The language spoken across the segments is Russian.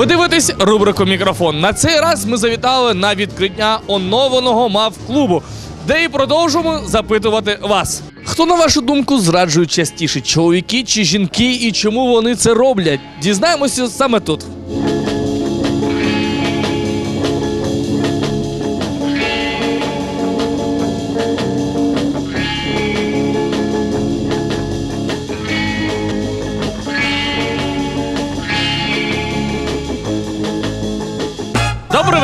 Ви дивитесь рубрику Мікрофон. На цей раз ми завітали на відкриття оновленого мав клубу, де і продовжуємо запитувати вас. Хто, на вашу думку, зраджують частіше чоловіки чи жінки, і чому вони це роблять? Дізнаємося саме тут.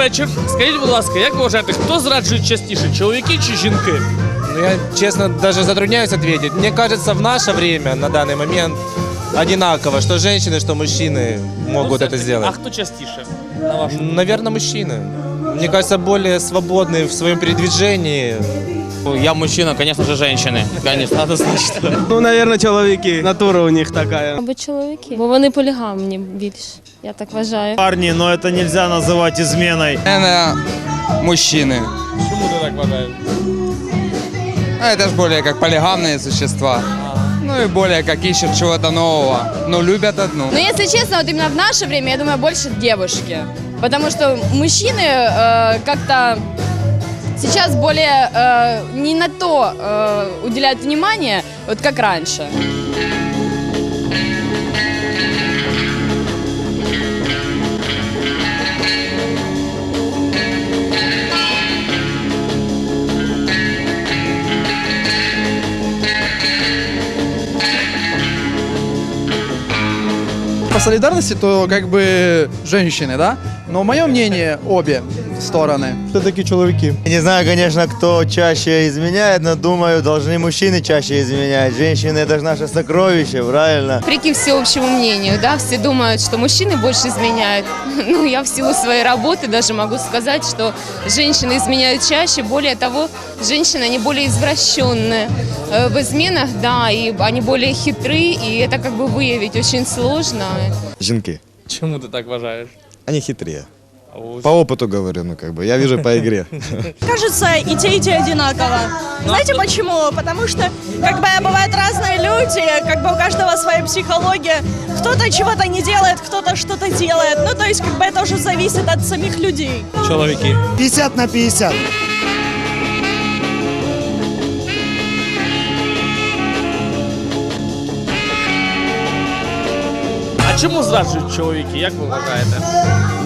вечір. Скажіть, будь ласка, як ви вважаєте, хто зраджує частіше, чоловіки чи жінки? Ну, я, честно, даже затрудняюсь ответить. Мне кажется, в наше время, на данный момент, одинаково, что женщины, что мужчины могут Ну, это А сделать. хто частіше? На вашу Наверное, мужчины. Мне кажется, более свободны в своем передвижении. Я мужчина, конечно же, женщины. Конечно, однозначно. Ну, наверное, чоловіки. Натура у них така. Мабуть, чоловіки, бо вони полігамні більш, я так вважаю. Парни, но это нельзя называть изменой. Наверное, мужчины. Чому ти так вважаєш? А это же более как полигамные существа. Ну и более как ищут чего-то нового. Но любят одну. Но если честно, вот именно в наше время, я думаю, больше девушки. Потому что мужчины э, как-то сейчас более э, не на то э, уделяют внимание, вот как раньше. По солидарности, то как бы женщины, да? Но мое мнение, обе стороны. Все-таки чоловіки. Не знаю, конечно, кто чаще изменяет, но думаю, должны мужчины чаще изменять. Женщины это же наше сокровище, правильно? Вопреки всеобщему мнению, да, все думают, что мужчины больше изменяют. Ну, я в силу своей работы даже могу сказать, что женщины изменяют чаще. Более того, женщины, они более извращенные э, в изменах, да, и они более хитры, и это как бы выявить очень сложно. Жінки. Чому ти так вважаєш? Они хитрее. А ось- По опыту говорю, ну как бы, я вижу по игре. Кажется, и те, и те одинаково. Знаете почему? Потому что, как бы, бывают разные люди, как бы у каждого своя психология. Кто-то чего-то не делает, кто-то что-то делает. Ну, то есть, как бы, это уже зависит от самих людей. Чоловіки. 50 на 50. чому зраджують чоловіки? Як ви вважаєте?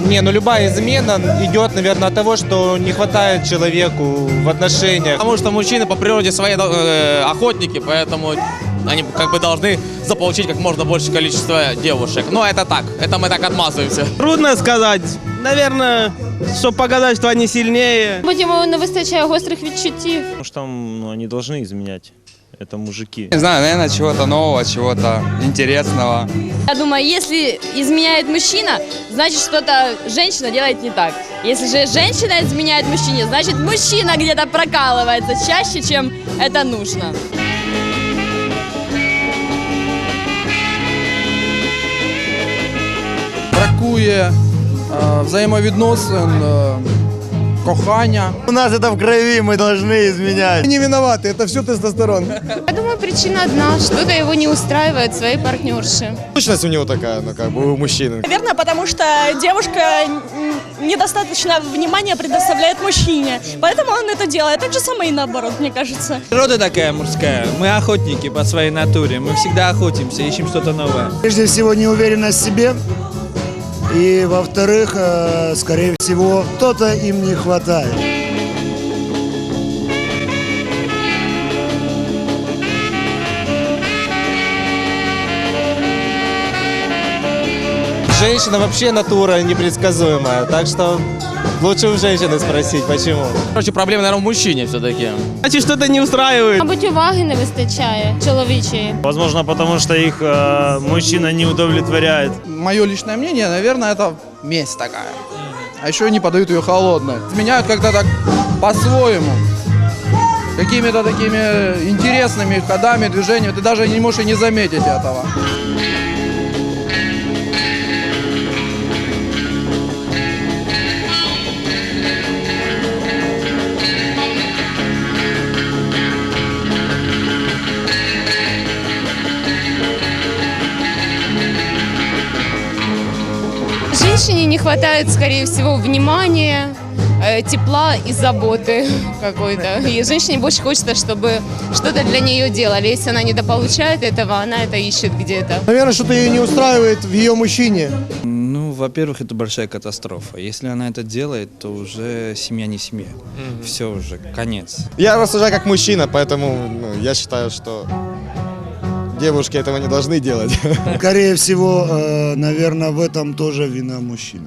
Не, ну любая измена идет, наверное, от того, что не хватает человеку в отношениях. Потому что мужчины по природе своей э, охотники, поэтому они как бы должны заполучить как можно большее количество девушек. Но это так, это мы так отмазываемся. Трудно сказати. Наверное, щоб показати, що вони сильнее. Мабуть, йому не вистачає гострих відчуттів. Потому что там ну, они должны изменять. Это мужики. Не знаю, наверное, чего-то нового, чего-то интересного. Я думаю, если изменяет мужчина, значит что-то женщина делает не так. Если же женщина изменяет мужчине, значит мужчина где-то прокалывается чаще, чем это нужно. Бракує е, взаємовідносин, е, кохання. У нас это в крови, мы должны изменять. Не виноваты, это все тестостерон. Я думаю, причина одна, что-то его не устраивает в своей партнерше. Сущность у него такая, ну как бы у мужчины. Наверное, потому что девушка недостаточно внимания предоставляет мужчине. Поэтому он это делает. Так же самое и наоборот, мне кажется. Природа такая мужская. Мы охотники по своей натуре. Мы всегда охотимся, ищем что-то новое. Прежде всего, неуверенность в себе. И, во-вторых, э, скорее всего, кто-то им не хватает. Женщина вообще натура непредсказуемая, так что лучше у женщины спросить, почему. Короче, проблема, наверное, в мужчине все-таки. Значит, что-то не устраивает. Мабуть, уваги не вистачає чоловічої. Возможно, потому что их э, мужчина не удовлетворяет. Мое личное мнение, наверное, это месть такая. А еще они подают ее холодной. Меняют как-то так по-своему. Какими-то такими интересными ходами, движениями. Ты даже не можешь и не заметить этого. Женщине хватает, скорее всего, внимания, э, тепла и заботы какой-то. И женщине больше хочется, чтобы что-то для нее делали. Если она недополучает этого, она это ищет где-то. Наверное, что-то ее не устраивает в ее мужчине. Ну, во-первых, это большая катастрофа. Если она это делает, то уже семья не семья. Все уже, конец. Я рассуждаю как мужчина, поэтому ну, я считаю, что девушки этого не должны делать. Скорее всего, наверное, в этом тоже вина мужчины.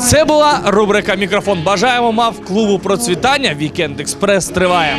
Це була рубрика Мікрофон. Бажаємо мав клубу процвітання. Вікенд Експрес триває.